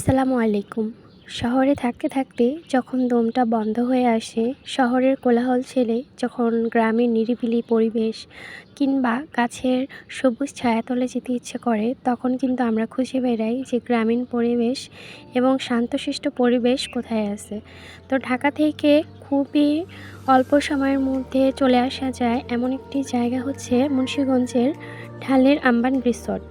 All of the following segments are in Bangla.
আসসালামু আলাইকুম। শহরে থাকতে থাকতে যখন দমটা বন্ধ হয়ে আসে, শহরের কোলাহল ছেড়ে যখন গ্রামের নিরিবিলি পরিবেশ কিংবা গাছের সবুজ ছায়াতলে যেতে ইচ্ছে করে, তখন কিন্তু আমরা খুঁজে বেড়াই যে গ্রামীণ পরিবেশ এবং শান্তশিষ্ট পরিবেশ কোথায় আছে। তো ঢাকা থেকে খুবই অল্প সময়ের মধ্যে চলে আসা যায় এমন একটি জায়গা হচ্ছে মুন্সীগঞ্জের ঢালের আম্বান রিসর্ট।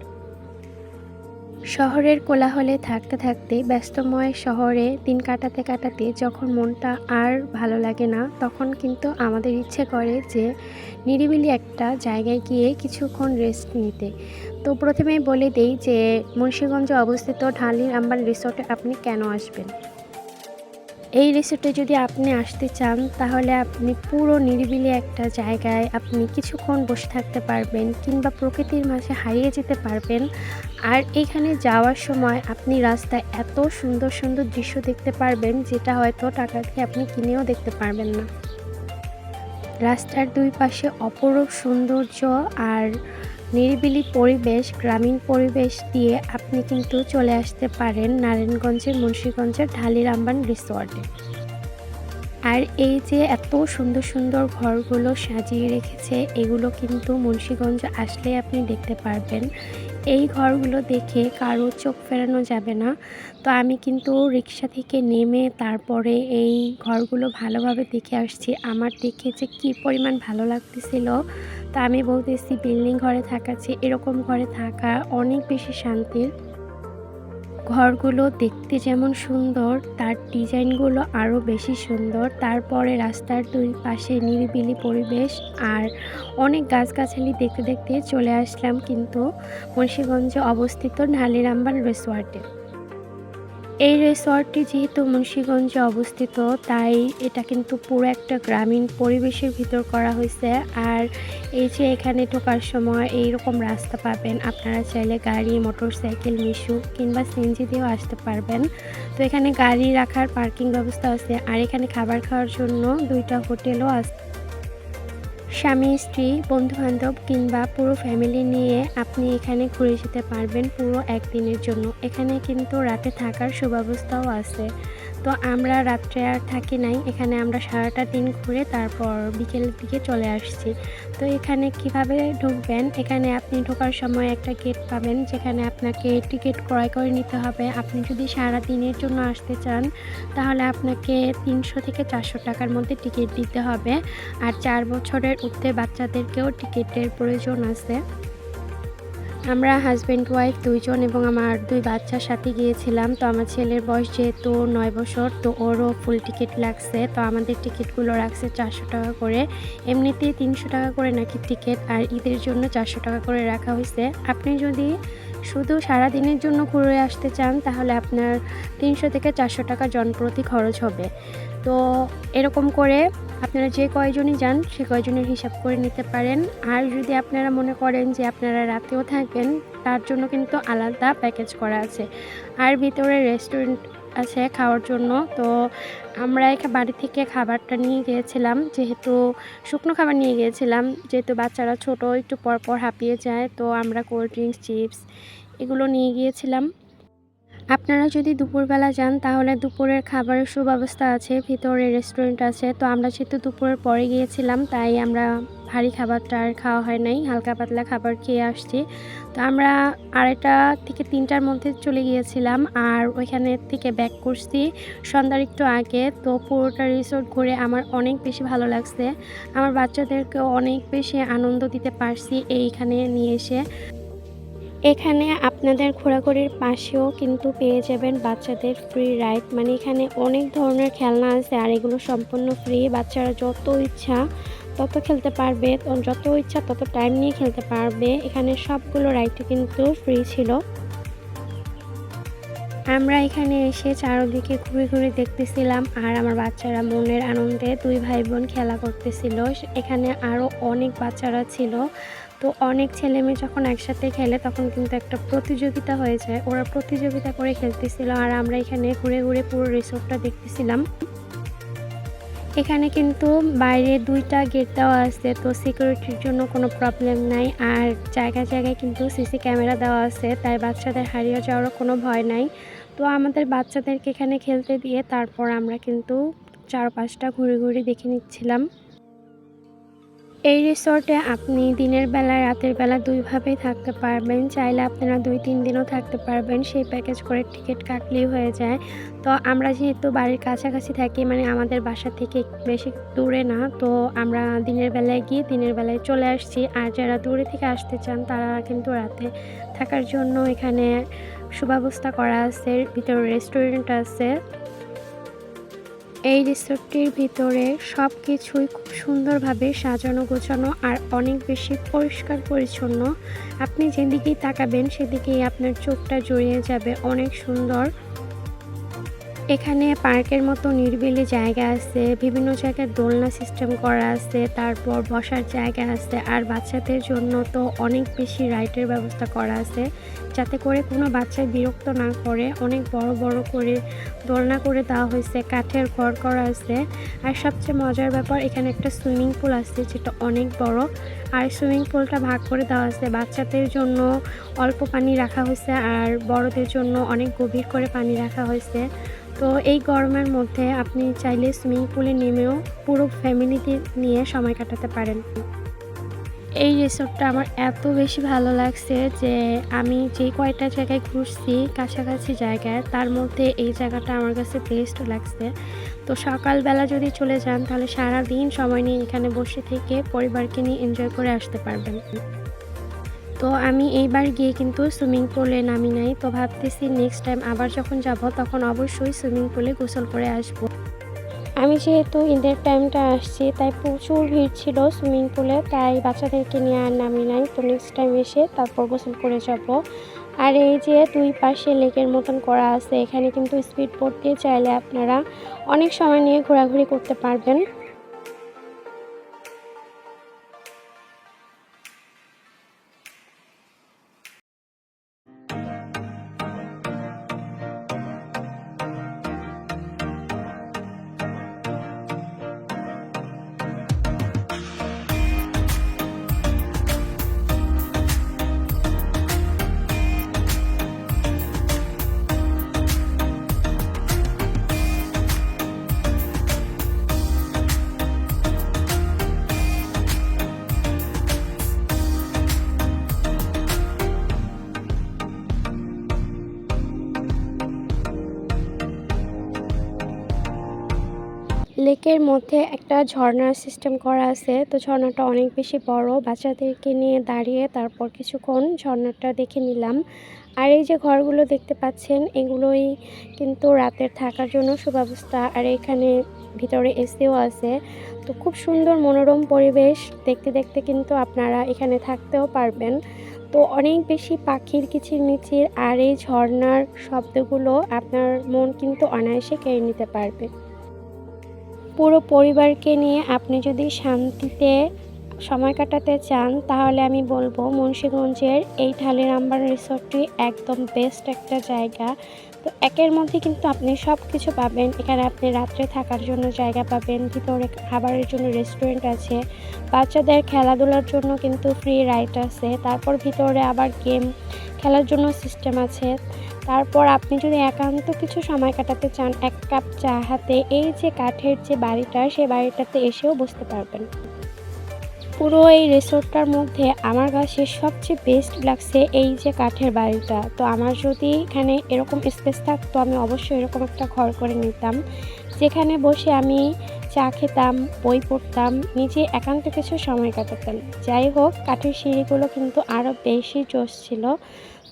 শহরের কোলাহলে থাকতে থাকতে ব্যস্তময় শহরে দিন কাটাতে কাটাতে যখন মনটা আর ভালো লাগে না, তখন কিন্তু আমাদের ইচ্ছে করে যে নিরিবিলি একটা জায়গায় গিয়ে কিছুক্ষণ রেস্ট নিতে। তো প্রথমে বলে দেই যে মুন্সীগঞ্জে অবস্থিত ঢালির আম্বান রিসোর্টে আপনি কেন আসবেন? এই রিসোর্টে যদি আপনি আসতে চান, তাহলে আপনি পুরো নিরিবিলি একটা জায়গায় আপনি কিছুক্ষণ বসে থাকতে পারবেন কিংবা প্রকৃতির মাঝে হারিয়ে যেতে পারবেন। আর এখানে যাওয়ার সময় আপনি রাস্তায় এত সুন্দর সুন্দর দৃশ্য দেখতে পারবেন, যেটা হয়তো টাকা দিয়ে আপনি কিনেও দেখতে পারবেন না। রাস্তার দুই পাশে অপরূপ সৌন্দর্য আর নিরিবিলি পরিবেশ, গ্রামীণ পরিবেশ দিয়ে আপনি কিন্তু চলে আসতে পারেন নারায়ণগঞ্জের মুন্সীগঞ্জের ঢালিরাম্বান রিসোর্টে আর এই যে এত সুন্দর সুন্দর ঘরগুলো সাজিয়ে রেখেছে, এগুলো কিন্তু মুন্সীগঞ্জ আসলে আপনি দেখতে পারবেন। এই ঘরগুলো দেখে কারও চোখ ফেরানো যাবে না। তো আমি কিন্তু রিক্সা থেকে নেমে তারপরে এই ঘরগুলো ভালোভাবে দেখে আসছি। আমার দেখে যে কী পরিমাণ ভালো লাগতেছিল। তা আমি বলতেছি, বিল্ডিং ঘরে থাকাছি এরকম ঘরে থাকা অনেক বেশি শান্তির ঘরগুলো দেখতে যেমন সুন্দর, তার ডিজাইনগুলো আরও বেশি সুন্দর। তারপরে রাস্তার দুই পাশে নিরিবিলি পরিবেশ আর অনেক গাছগাছালি দেখতে দেখতে চলে আসলাম কিন্তু মুন্সীগঞ্জে অবস্থিত নালিরাম্বান রিসোর্টে। এই রিসর্টটি যেহেতু মুন্সীগঞ্জে অবস্থিত, তাই এটা কিন্তু পুরো একটা গ্রামীণ পরিবেশের ভিতর করা হয়েছে। আর এই যে এখানে ঢোকার সময় এই রকম রাস্তা পাবেন। আপনারা চাইলে গাড়ি মোটর সাইকেল মিশু কিংবা সিএনজি দিয়েও আসতে পারবেন। তো এখানে গাড়ি রাখার পার্কিং ব্যবস্থা আছে। আর এখানে খাবার খাওয়ার জন্য দুইটা হোটেলও আছে স্বামী, স্ত্রী, বন্ধুবান্ধব কিংবা পুরো ফ্যামিলি নিয়ে আপনি এখানে ঘুরে যেতে পারবেন পুরো একদিনের জন্য। এখানে কিন্তু রাতে থাকার সুব্যবস্থাও আছে। তো আমরা রাত্রে আর থাকি নাই। এখানে আমরা সারাটা দিন ঘুরে তারপর বিকেলের দিকে চলে আসছি। তো এখানে কীভাবে ঢুকবেন? এখানে আপনি ঢোকার সময় একটা গেট পাবেন, যেখানে আপনাকে টিকিট ক্রয় করে নিতে হবে। আপনি যদি সারা দিনের জন্য আসতে চান, তাহলে আপনাকে তিনশো থেকে চারশো টাকার মধ্যে টিকিট দিতে হবে। আর চার বছরের উঠতে বাচ্চাদেরকেও টিকিটের প্রয়োজন আছে। আমরা হাজব্যান্ড ওয়াইফ দুইজন এবং আমার দুই বাচ্চার সাথে গিয়েছিলাম। তো আমার ছেলের বয়স যেহেতু নয় বছর, তো ওরও ফুল টিকিট লাগছে। তো আমাদের টিকিটগুলো রাখছে চারশো টাকা করে। এমনিতেই তিনশো টাকা করে নাকি টিকিট আর ঈদের জন্য চারশো টাকা করে রাখা হয়েছে। আপনি যদি শুধু সারা দিনের জন্য ঘুরে আসতে চান, তাহলে আপনার তিনশো থেকে চারশো টাকা জনপ্রতি খরচ হবে। তো এরকম করে আপনারা যে কয়জনই যান, সে কয়জনের হিসাব করে নিতে পারেন। আর যদি আপনারা মনে করেন যে আপনারা রাতেও থাকবেন তার জন্য কিন্তু আলাদা প্যাকেজ করা আছে। আর ভিতরে রেস্টুরেন্ট আছে খাওয়ার জন্য। তো আমরা এখানে বাড়ি থেকে খাবারটা নিয়ে গিয়েছিলাম, যেহেতু শুকনো খাবার নিয়ে গিয়েছিলাম, যেহেতু বাচ্চারা ছোট, একটু পর পর হাঁপিয়ে যায়, তো আমরা কোল্ড ড্রিঙ্কস চিপস এগুলো নিয়ে গিয়েছিলাম। আপনারা যদি দুপুরবেলা যান, তাহলে দুপুরের খাবারের সুব্যবস্থা আছে, ভিতরে রেস্টুরেন্ট আছে। তো আমরা যেহেতু দুপুরের পরে গিয়েছিলাম, তাই আমরা ভারী খাবারটা আর খাওয়া হয় নাই, হালকা পাতলা খাবার খেয়ে আসছি। তো আমরা আড়াইটা থেকে তিনটার মধ্যে চলে গিয়েছিলাম, আর ওইখানে থেকে ব্যাক করছি। সন্ধ্যার একটু আগে, তো পুরোটা রিসোর্ট ঘুরে আমার অনেক বেশি ভালো লাগছে। আমার বাচ্চাদেরকেও অনেক বেশি আনন্দ দিতে পারছি এইখানে নিয়ে এসে। এখানে আপনাদের ঘোরাঘুরির পাশেও কিন্তু পেয়ে যাবেন বাচ্চাদের ফ্রি রাইড মানে এখানে অনেক ধরনের খেলনা আছে আর এগুলো সম্পূর্ণ ফ্রি বাচ্চারা যত ইচ্ছা তত খেলতে পারবে, যত ইচ্ছা তত টাইম নিয়ে খেলতে পারবে। এখানে সবগুলো রাইডই কিন্তু ফ্রি ছিল। আমরা এখানে এসে চারদিকে ঘুরে ঘুরে দেখতেছিলাম আর আমার বাচ্চারা মনের আনন্দে দুই ভাই বোন খেলা করতেছিল। এখানে আরও অনেক বাচ্চারা ছিল। তো অনেক ছেলে মেয়ে যখন একসাথে খেলে তখন কিন্তু একটা প্রতিযোগিতা হয়ে যায়। ওরা প্রতিযোগিতা করে খেলতেছিল আর আমরা এখানে ঘুরে ঘুরে পুরো রিসোর্টটা দেখতেছিলাম। এখানে কিন্তু বাইরে দুইটা গেট দেওয়া আছে, তো সিকিউরিটির জন্য কোনো প্রবলেম নাই। আর জায়গায় জায়গায় কিন্তু সিসি ক্যামেরা দেওয়া আছে, তাই বাচ্চাদের হারিয়ে যাওয়ারও কোনো ভয় নাই। তো আমাদের বাচ্চাদেরকে এখানে খেলতে দিয়ে তারপর আমরা কিন্তু চার পাঁচটা ঘুরে ঘুরে দেখে নিচ্ছিলাম। এই রিসর্টে আপনি দিনের বেলা, রাতের বেলা দুইভাবেই থাকতে পারবেন। চাইলে আপনারা দুই, তিন দিনও থাকতে পারবেন। সেই প্যাকেজ করে টিকিট কাটলেই হয়ে যায়। তো আমরা যেহেতু বাড়ির কাছাকাছি থাকি মানে আমাদের বাসা থেকে বেশি দূরে না, তো আমরা দিনের বেলায় গিয়ে দিনের বেলায় চলে আসছি। আর যারা দূরে থেকে আসতে চান, তারা কিন্তু রাতে থাকার জন্য এখানে সুব্যবস্থা করা আছে, ভিতরে রেস্টুরেন্ট আছে। এই রিসোর্টটির ভিতরে সব কিছুই খুব সুন্দরভাবে সাজানো, গোছানো আর অনেক বেশি পরিষ্কার পরিচ্ছন্ন। আপনি যেদিকেই তাকাবেন, সেদিকেই আপনার চোখটা জড়িয়ে যাবে। অনেক সুন্দর এখানে পার্কের মতো নির্বিলি জায়গা আছে, বিভিন্ন জায়গায় দোলনা সিস্টেম করা আছে, তারপর বসার জায়গা আছে, আর বাচ্চাদের জন্য তো অনেক বেশি রাইডের ব্যবস্থা করা আছে। যাতে করে কোনো বাচ্চা বিরক্ত না করে, অনেক বড় বড় করে দোলনা করে দেওয়া হয়েছে, কাঠের ঘর করা আছে। আর সবচেয়ে মজার ব্যাপার, এখানে একটা সুইমিং পুল আছে যেটা অনেক বড়। আর সুইমিং পুলটা ভাগ করে দেওয়া আছে, বাচ্চাদের জন্য অল্প পানি রাখা হয়েছে, আর বড়দের জন্য অনেক গভীর করে পানি রাখা হয়েছে। তো এই গরমের মধ্যে আপনি চাইলে সুইমিং পুলে নেমেও পুরো ফ্যামিলিতে নিয়ে সময় কাটাতে পারেন। এই রিসোর্টটা আমার এত বেশি ভালো লাগছে যে আমি যে কয়টা জায়গায় ঘুরছি কাছাকাছি জায়গায়, তার মধ্যে এই জায়গাটা আমার কাছে বেস্ট লাগছে। তো সকালবেলা যদি চলে যান, তাহলে সারা দিন সময় নিয়ে এখানে বসে থেকে পরিবারকে নিয়ে এনজয় করে আসতে পারবেন। তো আমি এইবার গিয়ে কিন্তু সুইমিং পুলে নামি নাই। তো ভাবতেছি নেক্সট টাইম আবার যখন যাব, তখন অবশ্যই সুইমিং পুলে গোসল করে আসব। আমি যেহেতু ঈদের টাইমটা আসছি, তাই প্রচুর ভিড় ছিল সুইমিং পুলে, তাই বাচ্চাদেরকে নিয়ে আর নামি নাই। তো নেক্সট টাইম এসে তারপর গোসল করে যাব। আর এই যে দুই পাশে লেকের মতন করা আছে, এখানে কিন্তু স্পিড বোট দিয়ে চাইলে আপনারা অনেক সময় নিয়ে ঘোরাঘুরি করতে পারবেন। লেকের মধ্যে একটা ঝর্ণার সিস্টেম করা আছে। তো ঝর্ণাটা অনেক বেশি বড়। বাচ্চাদেরকে নিয়ে দাঁড়িয়ে তারপর কিছুক্ষণ ঝর্ণাটা দেখে নিলাম। আর এই যে ঘরগুলো দেখতে পাচ্ছেন, এগুলোই কিন্তু রাতের থাকার জন্য সুব্যবস্থা। আর এখানে ভিতরে এসিও আছে। তো খুব সুন্দর মনোরম পরিবেশ। দেখতে দেখতে কিন্তু আপনারা এখানে থাকতেও পারবেন। তো অনেক বেশি পাখির কিচিরমিচির আর এই ঝর্ণার শব্দগুলো আপনার মন কিন্তু অনায়াসে কেড়ে নিতে পারবে। পুরো পরিবারকে নিয়ে আপনি যদি শান্তিতে সময় কাটাতে চান, তাহলে আমি বলব মুন্সীগঞ্জের এই ঢালের আম্বার রিসোর্টটি একদম বেস্ট একটা জায়গা। তো একের মধ্যে কিন্তু আপনি সব কিছু পাবেন। এখানে আপনি রাত্রে থাকার জন্য জায়গা পাবেন, ভিতরে খাবারের জন্য রেস্টুরেন্ট আছে। বাচ্চাদের খেলাধুলার জন্য কিন্তু ফ্রি রাইড আছে। তারপর ভিতরে আবার গেম খেলার জন্য সিস্টেম আছে। তারপর আপনি যদি একান্ত কিছু সময় কাটাতে চান, এক কাপ চা হাতে, এই যে কাঠের যে বাড়িটা সেই বাড়িটাতে এসেও বসতে পারবেন। পুরো এই রিসোর্টটার মধ্যে আমার কাছে সবচেয়ে বেস্ট লাগছে এই যে কাঠের বাড়িটা। তো আমার যদি এখানে এরকম স্পেস থাকতো, আমি অবশ্যই এরকম একটা ঘর করে নিতাম। যেখানে বসে আমি চা খেতাম, বই পড়তাম, নিজে একান্ত কিছু সময় কাটাতাম। যাই হোক, কাঠের সিঁড়িগুলো কিন্তু আরও বেশি জোশ ছিল।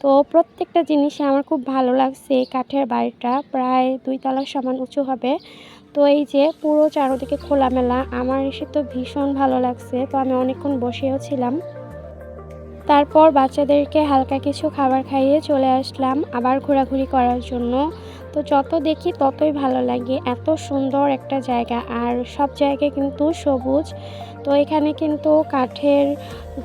তো প্রত্যেকটা জিনিসে আমার খুব ভালো লাগছে কাঠের বাড়িটা। প্রায় দুই তলার সমান উঁচু হবে। তো এই যে পুরো চারোদিকে খোলামেলা, আমার এসে তো ভীষণ ভালো লাগছে। তো আমি অনেকক্ষণ বসেও ছিলাম। তারপর বাচ্চাদেরকে হালকা কিছু খাবার খাইয়ে চলে আসলাম আবার ঘোরাঘুরি করার জন্য। তো যত দেখি ততই ভালো লাগে। এত সুন্দর একটা জায়গা। আর সব জায়গায় কিন্তু সবুজ। তো এখানে কিন্তু কাঠের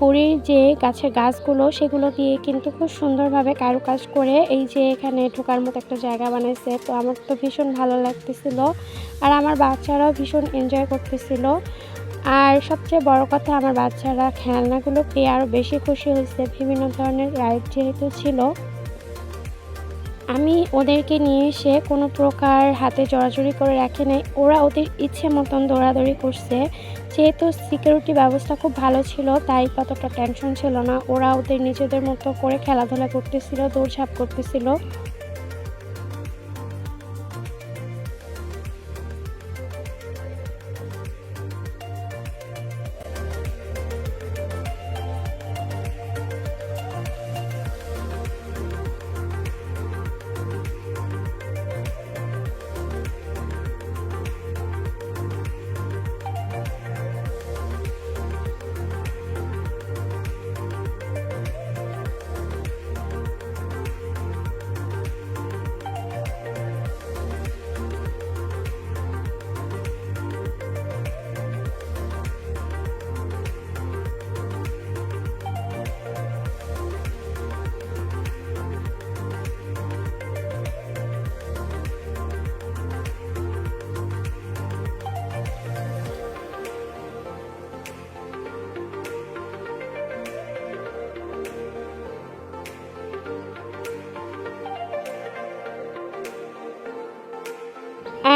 গুড়ির যে গাছের গাছগুলো, সেগুলো দিয়ে কিন্তু খুব সুন্দরভাবে কারুকাজ করে এই যে এখানে ঢোকার মতো একটা জায়গা বানাইছে। তো আমার তো ভীষণ ভালো লাগতেছিল। আর আমার বাচ্চারাও ভীষণ এনজয় করতেছিল। আর সবচেয়ে বড় কথা, আমার বাচ্চারা খেলনাগুলো পেয়ে আরও বেশি খুশি হয়েছে। বিভিন্ন ধরনের রাইড যেহেতু ছিল। আমি ওদেরকে নিয়ে এসে কোনো প্রকার হাতে জড়াজড়ি করে রাখি নাই। ওরা ওদের ইচ্ছে মতন দৌড়াদৌড়ি করছে। যেহেতু সিকিউরিটি ব্যবস্থা খুব ভালো ছিল, তাই কতটা টেনশন ছিল না। ওরা ওদের নিজেদের মতো করে খেলাধুলা করতেছিল, দৌড়ঝাঁপ করতেছিল।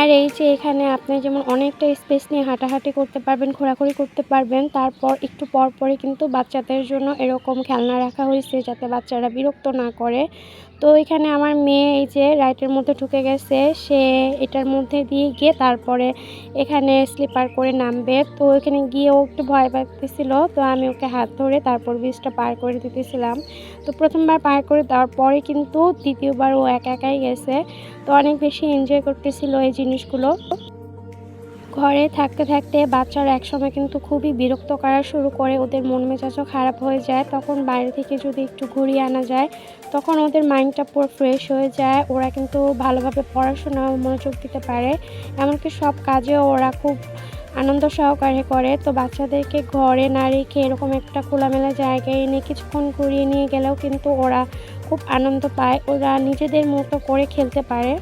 আর এই যে এখানে আপনি যেমন অনেকটা স্পেস নিয়ে হাঁটাহাঁটি করতে পারবেন, ঘোরাঘুরি করতে পারবেন, তারপর একটু পর পরে কিন্তু বাচ্চাদের জন্য এরকম খেলনা রাখা হয়েছে যাতে বাচ্চারা বিরক্ত না করে। তো এখানে আমার মেয়ে এই যে রাইটের মধ্যে ঢুকে গেছে, সে এটার মধ্যে দিয়ে গিয়ে তারপরে এখানে স্লিপার করে নামবে। তো এখানে গিয়ে ও একটু ভয় পাচ্ছিল তো আমি ওকে হাত ধরে তারপর ব্রিজটা পার করে দিতেছিলাম। তো প্রথমবার পার করে দেওয়ার পরে কিন্তু দ্বিতীয়বার ও একা একাই গেছে। তো অনেক বেশি এনজয় করতেছিল এই জিনিসগুলো। ঘরে থাকতে থাকতে বাচ্চারা একসময় কিন্তু খুবই বিরক্ত করা শুরু করে, ওদের মন মেজাজও খারাপ হয়ে যায়। তখন বাইরে থেকে যদি একটু ঘুরিয়ে আনা যায় তখন ওদের মাইন্ডটা পুরো ফ্রেশ হয়ে যায়। ওরা কিন্তু ভালোভাবে পড়াশোনা মনোযোগ দিতে পারে। এমনকি সব কাজেও ওরা খুব আনন্দ সহকারে করে। তো বাচ্চাদেরকে ঘরে না রেখে এরকম একটা খোলামেলা জায়গায় এনে কিছুক্ষণ ঘুরিয়ে নিয়ে গেলেও কিন্তু ওরা খুব আনন্দ পায়। ওরা নিজেদের মতো করে খেলতে পারে।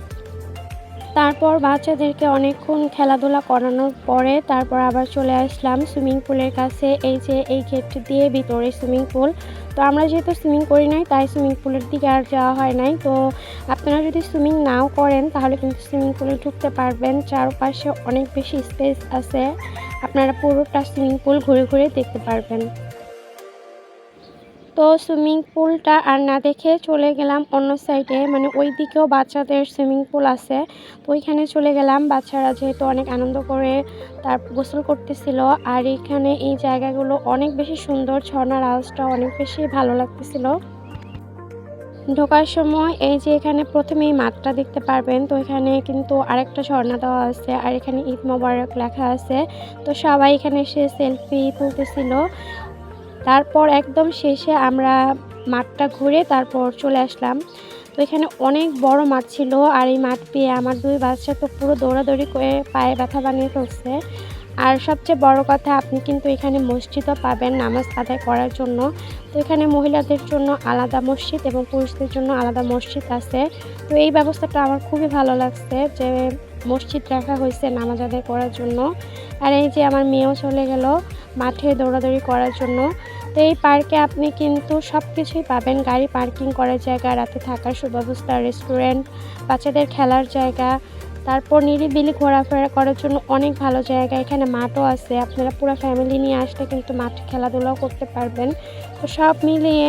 তারপর বাচ্চাদেরকে অনেকক্ষণ খেলাধুলা করানোর পরে তারপর আবার চলে আসলাম সুইমিং পুলের কাছে। এই যে এই গেট দিয়ে ভিতরে সুইমিং পুল তো আমরা যেহেতু সুইমিং করি নাই, তাই সুইমিং পুলের দিকে আর যাওয়া হয় নাই। তো আপনারা যদি সুইমিং নাও করেন, তাহলে কিন্তু সুইমিং পুলে ঢুকতে পারবেন। চারপাশে অনেক বেশি স্পেস আছে। আপনারা পুরোটা সুইমিং পুল ঘুরে ঘুরে দেখতে পারবেন। তো সুইমিং পুলটা আর না দেখে চলে গেলাম অন্য সাইডে। মানে ওই দিকেও বাচ্চাদের সুইমিং পুল আছে। তো ওইখানে চলে গেলাম। বাচ্চারা যেহেতু অনেক আনন্দ করে তার গোসল করতেছিল। আর এখানে এই জায়গাগুলো অনেক বেশি সুন্দর। ঝর্ণার আওয়াজটা অনেক বেশি ভালো লাগতেছিল। ঢোকার সময় এই যে এখানে প্রথমেই মাঠটা দেখতে পারবেন। তো এখানে কিন্তু আরেকটা ঝর্ণা দেওয়া আছে। আর এখানে ঈদ মোবারক লেখা আছে। তো সবাই এখানে এসে সেলফি তুলতেছিল। তারপর একদম শেষে আমরা মাঠটা ঘুরে তারপর চলে আসলাম। তো এখানে অনেক বড় মাঠ ছিল আর এই মাঠ পেয়ে আমার দুই বাচ্চা তো পুরো দৌড়াদৌড়ি করে পায়ে ব্যথা বানিয়ে ফেলছে। আর সবচেয়ে বড় কথা, আপনি কিন্তু এখানে মসজিদও পাবেন নামাজ আদায় করার জন্য। তো এখানে মহিলাদের জন্য আলাদা মসজিদ এবং পুরুষদের জন্য আলাদা মসজিদ আছে। তো এই ব্যবস্থাটা আমার খুবই ভালো লাগছে যে মসজিদ রাখা হয়েছে নামাজ আদায় করার জন্য। আর এই যে আমার মেয়েও চলে গেল মাঠে দৌড়াদৌড়ি করার জন্য। তো এই পার্কে আপনি কিন্তু সব কিছুই পাবেন। গাড়ি পার্কিং করার জায়গা, রাতে থাকার সুব্যবস্থা, রেস্টুরেন্ট, বাচ্চাদের খেলার জায়গা তারপর নিরিবিলি ঘোরাফেরা করার জন্য অনেক ভালো জায়গা। এখানে মাঠও আছে, আপনারা পুরো ফ্যামিলি নিয়ে আসলে কিন্তু মাঠে খেলাধুলাও করতে পারবেন। তো সব মিলিয়ে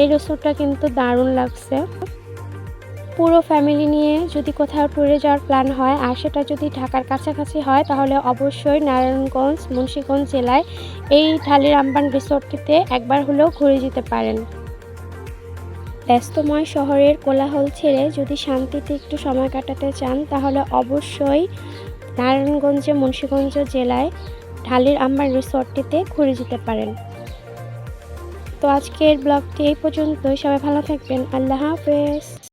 এই রিসোর্টটা কিন্তু দারুণ লাগছে। পুরো ফ্যামিলি নিয়ে যদি কোথাও ট্যুরে যাওয়ার প্ল্যান হয় আর সেটা যদি ঢাকার কাছাকাছি হয়, তাহলে অবশ্যই নারায়ণগঞ্জ, মুন্সীগঞ্জ জেলায় এই ঢালির রিসোর্টটিতে একবার হলেও ঘুরে যেতে পারেন। ব্যস্তময় শহরের কোলাহল ছেড়ে যদি শান্তিতে একটু সময় কাটাতে চান, তাহলে অবশ্যই নারায়ণগঞ্জে মুন্সীগঞ্জ জেলায় ঢালির আম্বার রিসোর্টটিতে ঘুরে যেতে পারেন। তো আজকের ব্লগটি এই পর্যন্তই। সবাই ভালো থাকবেন। আল্লাহ হাফেজ।